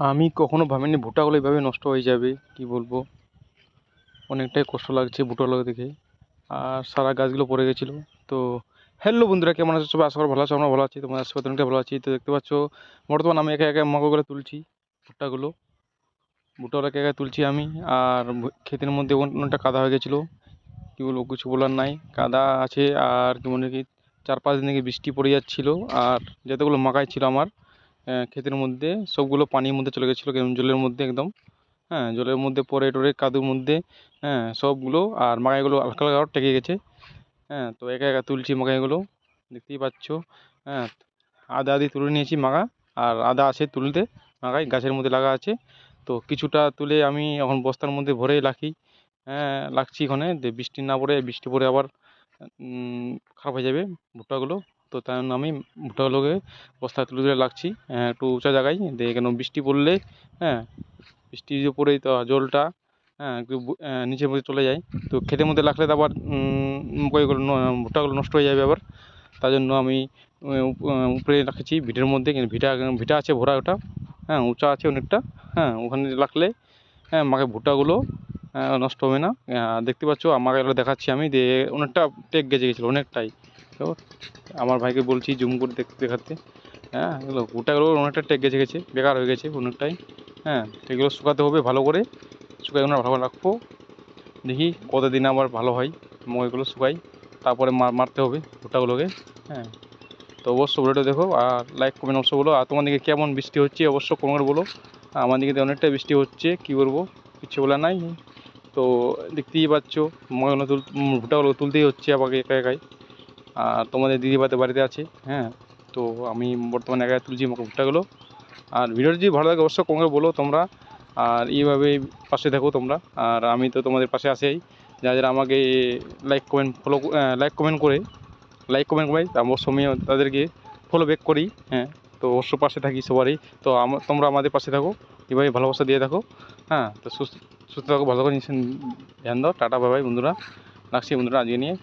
আমি কখনো ভাবিনি ভুট্টাগুলো এইভাবে নষ্ট হয়ে যাবে, কী বলব? অনেকটাই কষ্ট লাগছে ভুট্টাগুলো দেখে। আর সারা গাছগুলো পড়ে গেছিল। তো হ্যালো বন্ধুরা, কেমন আছো সবাই? আশা করি ভালো আছো, আমরা ভালো আছি তোমার আশীর্বাদ অনেকটা ভালো আছি। তো দেখতে পাচ্ছ, বর্তমান আমি একে একে মগগুলো তুলছি ভুট্টাগুলো। ভুট্টাগুলো একে একে তুলছি আমি। আর ক্ষেতের মধ্যে অন- অনেকটা কাদা হয়ে গেছিল। কী বলব, কিছু বলার নাই। কাদা আছে আর কি মনে কি চার পাঁচ দিন থেকে বৃষ্টি পড়ে যাচ্ছিল। আর যতগুলো মাকাই ছিল আমার ক্ষেতের মধ্যে, সবগুলো পানির মধ্যে চলে গেছিল জলের মধ্যে একদম। হ্যাঁ জলের মধ্যে, পরে টরে কাদুর মধ্যে হ্যাঁ সবগুলো আর মাকাইগুলো হালকা হালকা টেকে গেছে। হ্যাঁ তো একা একা তুলছি মাকাইগুলো দেখতেই পাচ্ছ। হ্যাঁ আদা আদি তুলে নিয়েছি মাগা, আর আদা আছে তুলতে, মাগাই গাছের মধ্যে লাগা আছে। তো কিছুটা তুলে আমি এখন বস্তার মধ্যে ভরে রাখি। হ্যাঁ রাখছি ওখানে বৃষ্টি না পড়ে, বৃষ্টি পড়ে আবার খারাপ হয়ে যাবে ভুট্টাগুলো। তো তাই জন্য আমি ভুট্টাগুলোকে বস্তায় তুলে তুলে রাখছি হ্যাঁ, একটু উঁচা জায়গায় দিয়ে কেন বৃষ্টি পড়লে হ্যাঁ বৃষ্টি যে পড়েই তো জলটা হ্যাঁ একটু নিচের মধ্যে চলে যায়। তো ক্ষেতের মধ্যে রাখলে তো আবার মকইগুলো ভুট্টাগুলো নষ্ট হয়ে যাবে আবার। তার জন্য আমি উপ- উপরে রাখেছি ভিটের মধ্যে ভিটা ভিটা আছে ভরা ওটা হ্যাঁ উঁচা আছে অনেকটা হ্যাঁ ওখানে রাখলে হ্যাঁ আমাকে ভুট্টাগুলো নষ্ট হবে না। দেখতে পাচ্ছ আমাকে দেখাচ্ছি আমি দিয়ে অনেকটা টেক গেছে গেছিল অনেকটাই। তো আমার ভাইকে বলছি, জুম করে দেখ দেখাতে। হ্যাঁ এগুলো ভুট্টাগুলো অনেকটা টেক গেছে গেছে, বেকার হয়ে গেছে অনেকটাই। হ্যাঁ এগুলো শুকাতে হবে ভালো করে। শুকাই ওনার ভালো রাখব। দেখি কতদিন আবার ভালো হয়। মইগুলো শুকাই, তারপরে মার মারতে হবে ভুট্টাগুলোকে হ্যাঁ তো অবশ্য ভিডিওটা দেখো আর লাইক কমেন্ট অবশ্য বলো। আর তোমার দিকে কেমন বৃষ্টি হচ্ছে অবশ্য কমেন্ট বলো। আমার দিকে তো অনেকটাই বৃষ্টি হচ্ছে, কী করব কিছু বলার নাই। তো দেখতেই পাচ্ছ ময়গুলো তুল ভুট্টাগুলো তুলতেই হচ্ছে আমাকে একা একাই। আর তোমাদের দিদি বাতে বাড়িতে আছে হ্যাঁ তো আমি বর্তমানে একা তুলছি ভুট্টাগুলো। আর ভিডিওটা যদি ভালো লাগে অবশ্যই কমেন্ট বলো তোমরা, আর এইভাবেই পাশে থাকো তোমরা। আর আমি তো তোমাদের পাশে আছেই, যারা যারা আমাকে like comment follow like comment করে লাইক কমেন্ট করে অবশ্য আমি তাদেরকে ফলো ব্যাক করি হ্যাঁ তো অবশ্য পাশে থাকি সবারই। তো তোমরা আমাদের পাশে থাকো এভাবে ভালোবাসা দিয়ে থাকো হ্যাঁ তো সুস্থ সুস্থ থাকো, ভালো করে ধ্যান দাও, টাটা বাই, বন্ধুরা, রাখছি বন্ধুরা, আজকে নিয়ে।